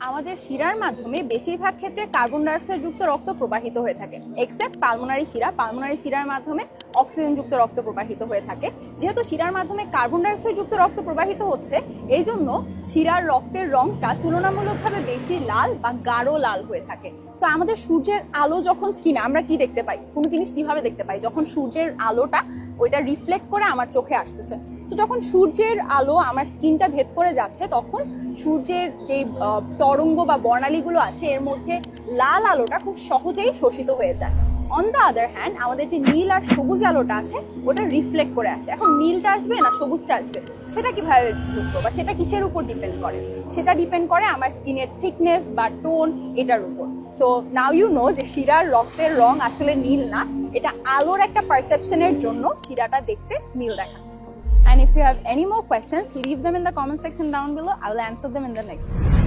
আমাদের শিরার মাধ্যমে বেশিরভাগ ক্ষেত্রে কার্বন ডাইঅক্সাইড যুক্ত রক্ত প্রবাহিত হয়ে থাকে এক্সেপ্ট পালমোনারি শিরা। পালমোনারি শিরার মাধ্যমে অক্সিজেন যুক্ত রক্ত প্রবাহিত হয়ে থাকে। যেহেতু শিরার মাধ্যমে কার্বন ডাইঅক্সাইড যুক্ত রক্ত প্রবাহিত হচ্ছে এই জন্য শিরার রক্তের রংটা তুলনামূলকভাবে বেশি লাল বা গাঢ় লাল হয়ে থাকে। তো আমাদের সূর্যের আলো যখন স্কিনে আমরা কি দেখতে পাই? কোনো জিনিস কীভাবে দেখতে পাই? যখন সূর্যের আলোটা ওইটা রিফ্লেক্ট করে আমার চোখে আসতেছে। তো যখন সূর্যের আলো আমার স্কিনটা ভেদ করে যাচ্ছে, তখন সূর্যের যে তরঙ্গ বা বর্ণালীগুলো আছে, এর মধ্যে লাল আলোটা খুব সহজেই শোষিত হয়ে যায়। অন দ্য আদার হ্যান্ড আমাদের যে নীল আর সবুজ আলোটা আছে ওটা রিফ্লেক্ট করে আসে। এখন নীলটা আসবে না সবুজটা আসবে? সেটা কীভাবে বুঝব বা সেটা কিসের উপর ডিপেন্ড করে? সেটা ডিপেন্ড করে আমার স্কিনের থিকনেস বা টোন এটার উপর। সো নাও ইউ নো যে শিরার রক্তের রং আসলে নীল না এটা আলোর একটা পারসেপশনের জন্য শিরাটা দেখতে নীল দেখাচ্ছে। And if you have any more questions, them in the comment section down below. I will answer them in the next video.